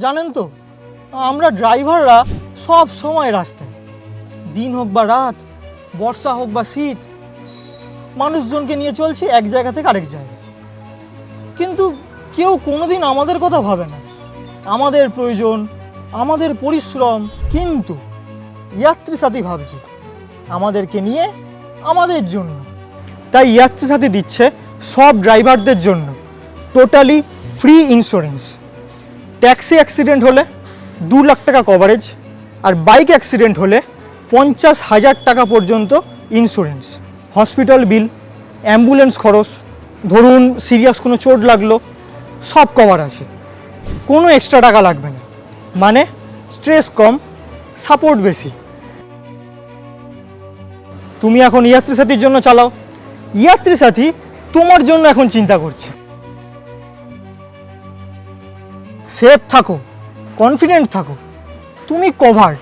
জানেন তো, আমরা ড্রাইভাররা সব সময় রাস্তায়। দিন হোক বা রাত, বর্ষা হোক বা শীত, মানুষজনকে নিয়ে চলছি এক জায়গা থেকে আরেক জায়গায়। কিন্তু কেউ কোনোদিন আমাদের কথা ভাবে না। আমাদের প্রয়োজন, আমাদের পরিশ্রম, কিন্তু যাত্রী সাথী ভাবছি। আমাদেরকে নিয়ে আমাদের জন্য। তাই যাত্রী সাথী দিচ্ছে সব ড্রাইভারদের জন্য। Totally free insurance taxi accident হলে দু লাখ টাকা কভারেজ আর বাইক অ্যাক্সিডেন্ট হলে পঞ্চাশ হাজার টাকা পর্যন্ত ইন্স্যুরেন্স হসপিটাল বিল অ্যাম্বুলেন্স খরচ, ধরুন সিরিয়াস কোনো চোট লাগল, সব কভার আছে। কোনো এক্সট্রা টাকা লাগবে না। মানে স্ট্রেস কম সাপোর্ট বেশি। তুমি এখন ইয়াত্রী সাথীর জন্য চালাও। ইয়াত্রী সাথী তোমার জন্য এখন চিন্তা করছে। সেফ থাকো কনফিডেন্ট থাকো। তুমি কভার্ড